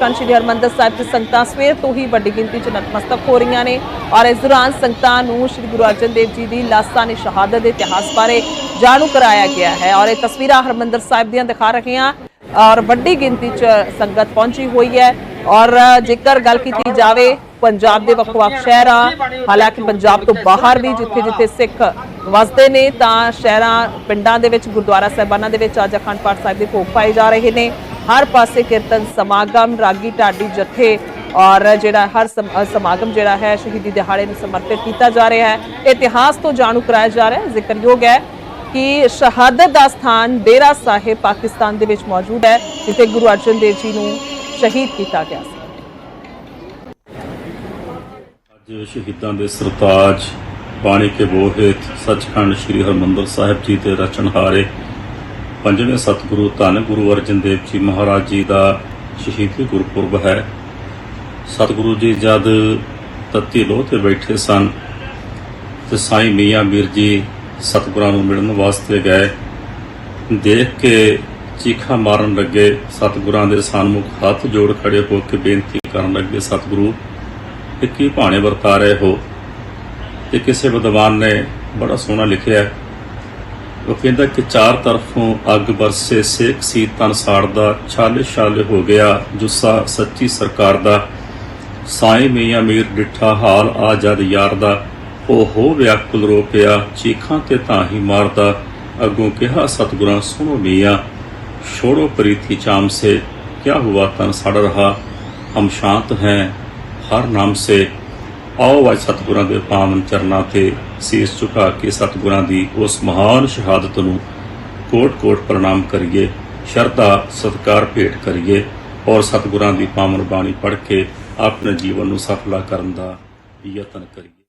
ਸੱਚਖੰਡ ਸ੍ਰੀ ਹਰਮੰਦਰ ਸਾਹਿਬ ਚ ਸੰਗਤਾਂ ਸਵੇਰ ਤੋਂ ਹੀ ਵੱਡੀ ਗਿਣਤੀ ਚ ਨਤਮਸਤਕ ਹੋ ਰਹੀਆਂ ਨੇ ਔਰ ਇਸ ਦੌਰਾਨ ਸੰਗਤਾਂ ਨੂੰ ਸ੍ਰੀ ਗੁਰੂ ਅਰਜਨ ਦੇਵ ਜੀ ਦੀ ਲਾਸਾਨੀ ਸ਼ਹਾਦਤ ਦੇ ਇਤਿਹਾਸ ਬਾਰੇ ਜਾਣੂ ਕਰਾਇਆ ਗਿਆ ਹੈ ਔਰ ਇਹ ਤਸਵੀਰਾਂ ਹਰਮੰਦਰ ਸਾਹਿਬ ਦੀਆਂ ਦਿਖਾ ਰਹੇ ਹਾਂ ਔਰ ਵੱਡੀ ਗਿਣਤੀ ਚ ਸੰਗਤ ਪਹੁੰਚੀ ਹੋਈ ਹੈ ਔਰ ਜੇਕਰ ਗੱਲ ਕੀਤੀ ਜਾਵੇ ਪੰਜਾਬ ਦੇ ਵੱਖ-ਵੱਖ ਸ਼ਹਿਰਾਂ, ਹਾਲਾਂਕਿ ਪੰਜਾਬ ਤੋਂ ਬਾਹਰ ਵੀ ਜਿੱਥੇ-ਜਿੱਥੇ ਸਿੱਖ ਵਸਦੇ ਨੇ ਤਾਂ ਸ਼ਹਿਰਾਂ, ਪਿੰਡਾਂ ਦੇ ਵਿੱਚ, ਗੁਰਦੁਆਰਾ ਸਾਹਿਬਾਨਾਂ ਦੇ ਵਿੱਚ ਅੱਜ ਅਖੰਡ ਪਾਠ ਸਾਹਿਬ ਦੇ ਭੋਗ ਪਾਏ ਜਾ ਰਹੇ ਨੇ। ਹਰ ਪਾਸੇ ਕੀਰਤਨ ਸਮਾਗਮ, ਰਾਗੀ ਢਾਡੀ ਜਥੇ ਔਰ ਜਿਹੜਾ ਹਰ ਸਮਾਗਮ ਜਿਹੜਾ ਹੈ, ਸ਼ਹੀਦੀ ਦਿਹਾੜੇ ਨੂੰ ਸਮਰਪਿਤ ਕੀਤਾ ਜਾ ਰਿਹਾ ਹੈ। ਇਤਿਹਾਸ ਤੋਂ ਜਾਣੂ ਕਰਾਇਆ ਜਾ ਰਿਹਾ ਹੈ। ਜ਼ਿਕਰਯੋਗ ਹੈ ਕਿ ਸ਼ਹਾਦਤ ਦਾ ਸਥਾਨ ਡੇਰਾ ਸਾਹਿਬ, ਪਾਕਿਸਤਾਨ ਦੇ ਵਿੱਚ ਮੌਜੂਦ ਹੈ, ਜਿੱਥੇ ਗੁਰੂ ਅਰਜਨ ਦੇਵ ਜੀ ਨੂੰ ਸ਼ਹੀਦ ਕੀਤਾ ਗਿਆ ਸੀ। ਅੱਜ ਸ਼ਹੀਦਾਂ ਦੇ ਸਰਤਾਜ, ਬਾਣੀ ਕੇ ਬੋਹਿਤ ਸੱਚਖੰਡ ਸ੍ਰੀ ਹਰਮੰਦਰ ਸਾਹਿਬ ਜੀ ਦੇ ਰਚਨਹਾਰੇ ਪੰਜਵੇਂ ਸਤਿਗੁਰੂ ਧੰਨ ਗੁਰੂ ਅਰਜਨ ਦੇਵ ਜੀ ਮਹਾਰਾਜ ਜੀ ਦਾ ਸ਼ਹੀਦੀ ਗੁਰਪੁਰਬ ਹੈ। ਸਤਿਗੁਰੂ ਜੀ ਜਦ ਤੱਤੀ ਲੋਹ ਤੇ ਬੈਠੇ ਸਨ ਤੇ ਸਾਈਂ ਮੀਆਂ ਮੀਰ ਜੀ ਸਤਿਗੁਰਾਂ ਨੂੰ ਮਿਲਣ ਵਾਸਤੇ ਗਏ। ਦੇਖ ਕੇ ਚੀਖਾ ਮਾਰਨ ਲੱਗੇ, ਸਤਿਗੁਰਾਂ ਦੇ ਸਨਮੁਖ ਹੱਥ ਜੋੜ ਖੜੇ ਹੋ ਕੇ ਬੇਨਤੀ ਕਰਨ ਲੱਗੇ, ਸਤਿਗੁਰੂ ਕਿ ਕੀ ਭਾਣੇ ਵਰਤਾ ਰਹੇ ਹੋ? ਤੇ ਕਿਸੇ ਵਿਦਵਾਨ ਨੇ ਬੜਾ ਸੋਹਣਾ ਲਿਖਿਆ ਉਹ ਕਹਿੰਦਾ ਕਿ ਚਾਰ ਤਰਫੋਂ ਅੱਗ ਵਰਸੇ ਸੇਖ ਸੀ ਤਨਸਾੜ ਦਾ ਛਲ ਛਲ ਹੋ ਗਿਆ, ਜੁੱਸਾ ਸੱਚੀ ਸਰਕਾਰ ਦਾ। ਸਾਇ ਮੀਆਂ ਮੀਰ ਡਿੱਠਾ ਹਾਲ ਆ ਜਦ ਯਾਰ ਦਾ। ਉਹ ਹੋ ਵਿਆਕੁਲ ਰੋ ਪਿਆ, ਚੀਖਾਂ ਤੇ ਤਾਂ ਹੀ ਮਾਰਦਾ। ਅੱਗੋਂ ਕਿਹਾ, ਸਤਗੁਰਾਂ, ਸੁਣੋ ਮੀਆਂ, ਛੋੜੋ ਪ੍ਰੀਤੀ ਚਾਮ ਸੇ, ਕਿਆ ਹੁਆ ਤਨ ਸੜ ਰਹਾ? ਹਮ ਸ਼ਾਂਤ ਹੈ, ਹਰ ਨਾਮ ਸੇ। ਆਓ ਅੱਜ ਸਤਿਗੁਰਾਂ ਦੇ ਪਾਵਨ ਚਰਨਾਂ ਤੇ ਸੀਸ ਝੁਕਾ ਕੇ ਸਤਿਗੁਰਾਂ ਦੀ ਉਸ ਮਹਾਨ ਸ਼ਹਾਦਤ ਨੂੰ ਕੋਟ-ਕੋਟ ਪ੍ਰਣਾਮ ਕਰੀਏ, ਸ਼ਰਧਾ, ਸਤਿਕਾਰ ਭੇਟ ਕਰੀਏ ਔਰ ਸਤਿਗੁਰਾਂ ਦੀ ਪਾਵਨ ਬਾਣੀ ਪੜ੍ਹ ਕੇ ਆਪਣੇ ਜੀਵਨ ਨੂੰ ਸਫਲਾ ਕਰਨ ਦਾ ਯਤਨ ਕਰੀਏ।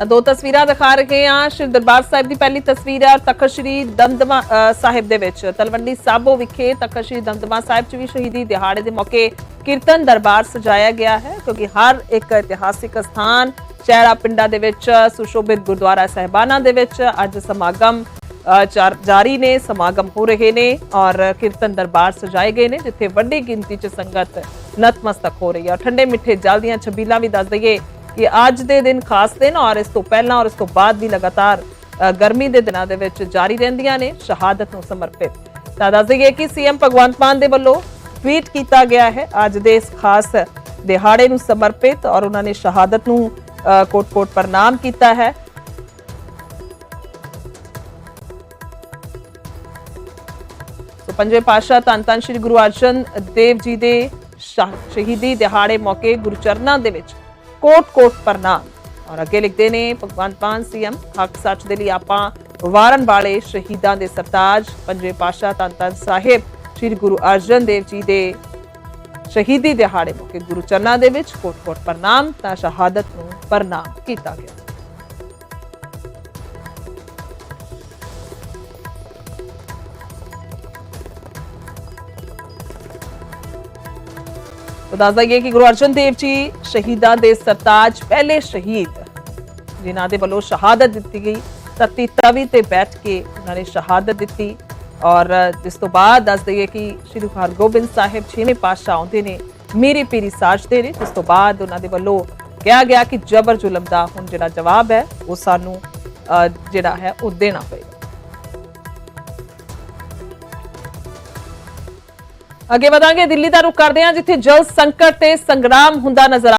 ਦੋ ਤਸਵੀਰਾਂ ਦਿਖਾ ਰਹੇ ਹਾਂ। ਸ਼੍ਰੀ ਦਰਬਾਰ ਸਾਹਿਬ ਦੀ ਪਹਿਲੀ ਤਸਵੀਰ ਹੈ ਤਖਤ ਸ਼੍ਰੀ ਦਮਦਮਾ ਸਾਹਿਬ ਦੇ ਵਿੱਚ। ਤਲਵੰਡੀ ਸਾਬੋ ਵਿਖੇ ਤਖਤ ਸ਼੍ਰੀ ਦਮਦਮਾ ਸਾਹਿਬ 'ਚ ਵੀ ਸ਼ਹੀਦੀ ਦਿਹਾੜੇ ਦੇ ਮੌਕੇ ਕੀਰਤਨ ਦਰਬਾਰ ਸਜਾਇਆ ਗਿਆ ਹੈ, ਕਿਉਂਕਿ ਹਰ ਇੱਕ ਇਤਿਹਾਸਿਕ ਸਥਾਨ ਸ਼ਹਿਰਾ ਪਿੰਡਾਂ ਦੇ ਵਿੱਚ, ਸੁਸ਼ੋਭਿਤ ਗੁਰਦੁਆਰਾ ਸਹਿਬਾਨਾਂ ਦੇ ਵਿੱਚ ਅੱਜ ਸਮਾਗਮ ਜਾਰੀ ਨੇ, ਸਮਾਗਮ ਹੋ ਰਹੇ ਨੇ ਔਰ ਕੀਰਤਨ ਦਰਬਾਰ ਸਜਾਏ ਗਏ ਨੇ, ਜਿੱਥੇ ਵੱਡੀ ਗਿਣਤੀ 'ਚ ਸੰਗਤ ਨਤਮਸਤਕ ਹੋ ਰਹੀ ਹੈ। ਔਰ ਠੰਡੇ ਮਿੱਠੇ ਜਲ ਦੀਆਂ ਛਬੀਲਾਂ ਵੀ ਦੱਸ ਦਈਏ ਕਿ ਅੱਜ ਦੇ ਦਿਨ ਖਾਸ ਦਿਨ ਔਰ ਇਸ ਤੋਂ ਪਹਿਲਾਂ ਔਰ ਇਸ ਤੋਂ ਬਾਅਦ ਵੀ ਲਗਾਤਾਰ ਗਰਮੀ ਦੇ ਦਿਨਾਂ ਦੇ ਵਿੱਚ ਜਾਰੀ ਰਹਿੰਦੀਆਂ ਨੇ ਸ਼ਹਾਦਤ ਨੂੰ ਸਮਰਪਿਤ। ਤਾਂ ਦੱਸ ਦਈਏ ਕਿ ਸੀਐਮ ਭਗਵੰਤ ਮਾਨ ਦੇ ਵੱਲੋਂ ਟਵੀਟ ਕੀਤਾ ਗਿਆ ਹੈ ਅੱਜ ਦੇ ਇਸ ਖਾਸ ਦਿਹਾੜੇ ਨੂੰ ਸਮਰਪਿਤ ਔਰ ਉਹਨਾਂ ਨੇ ਸ਼ਹਾਦਤ ਨੂੰ ਅ, ਕੋਟ-ਕੋਟ ਪ੍ਰਣਾਮ ਕੀਤਾ ਹੈ। ਸੋ ਪੰਜਵੇਂ ਪਾਤਸ਼ਾਹ ਧੰਨ ਧੰਨ ਸ੍ਰੀ ਗੁਰੂ ਅਰਜਨ ਦੇਵ ਜੀ ਦੇ ਸ਼ਾ- ਸ਼ਹੀਦੀ ਦਿਹਾੜੇ ਮੌਕੇ ਗੁਰਚਰਨਾਂ ਦੇ ਵਿੱਚ ਕੋਟ-ਕੋਟ ਪ੍ਰਣਾਮ ਔਰ ਅੱਗੇ ਲਿਖਦੇ ਨੇ ਭਗਵੰਤ ਮਾਨ ਸੀਐਮ ਹੱਕ ਸੱਚ ਦੇ ਲਈ ਆਪਾਂ ਵਾਰਨ ਵਾਲੇ ਸ਼ਹੀਦਾਂ ਦੇ ਸਰਤਾਜ ਪੰਜਵੇਂ ਪਾਤਸ਼ਾਹ ਧੰਨ ਧੰਨ ਸਾਹਿਬ ਸ੍ਰੀ ਗੁਰੂ ਅਰਜਨ ਦੇਵ ਜੀ ਦੇ ਸ਼ਹੀਦੀ ਦਿਹਾੜੇ ਮੌਕੇ ਗੁਰੂ ਚਰਨਾਂ ਦੇ ਵਿੱਚ ਕੋਟ-ਕੋਟ ਪ੍ਰਣਾਮ ਤਾਂ ਸ਼ਹਾਦਤ ਨੂੰ ਪ੍ਰਣਾਮ ਕੀਤਾ ਗਿਆ ਤਾਂ ਦੱਸ ਦਈਏ ਕਿ ਗੁਰੂ ਅਰਜਨ ਦੇਵ ਜੀ ਸ਼ਹੀਦਾਂ ਦੇ ਸਰਤਾਜ ਪਹਿਲੇ ਸ਼ਹੀਦ, ਜਿਨ੍ਹਾਂ ਦੇ ਵੱਲੋਂ ਸ਼ਹਾਦਤ ਦਿੱਤੀ ਗਈ। ਤਤੀ ਤਵੀ ਤੇ ਬੈਠ ਕੇ ਉਹਨਾਂ ਨੇ ਸ਼ਹਾਦਤ ਦਿੱਤੀ ਔਰ ਜਿਸ ਤੋਂ ਬਾਅਦ ਦੱਸ ਦਈਏ ਕਿ ਸ੍ਰੀ ਗੁਰੂ ਹਰਗੋਬਿੰਦ ਸਾਹਿਬ ਛੇਵੇਂ ਪਾਤਸ਼ਾਹ ਆਉਂਦੇ ਨੇ, ਮੇਰੀ ਪੀਰੀ ਸਾਜਦੇ ਨੇ। ਜਿਸ ਤੋਂ ਬਾਅਦ ਉਹਨਾਂ ਦੇ ਵੱਲੋਂ ਕਿਹਾ ਗਿਆ ਕਿ ਜਬਰ ਜ਼ੁਲਮ ਦਾ ਹੁਣ ਜਿਹੜਾ ਜਵਾਬ ਹੈ, ਉਹ ਸਾਨੂੰ ਜਿਹੜਾ ਹੈ, ਉਹ ਦੇਣਾ ਪਏਗਾ। ਅੱਗੇ ਵਧਾਂਗੇ। ਦਿੱਲੀ ਦਾ ਰੁਖ ਕਰਦੇ ਹਾਂ ਜਿੱਥੇ ਜਲ ਸੰਕਟ ਤੇ ਸੰਗਰਾਮ ਹੁੰਦਾ ਨਜ਼ਰ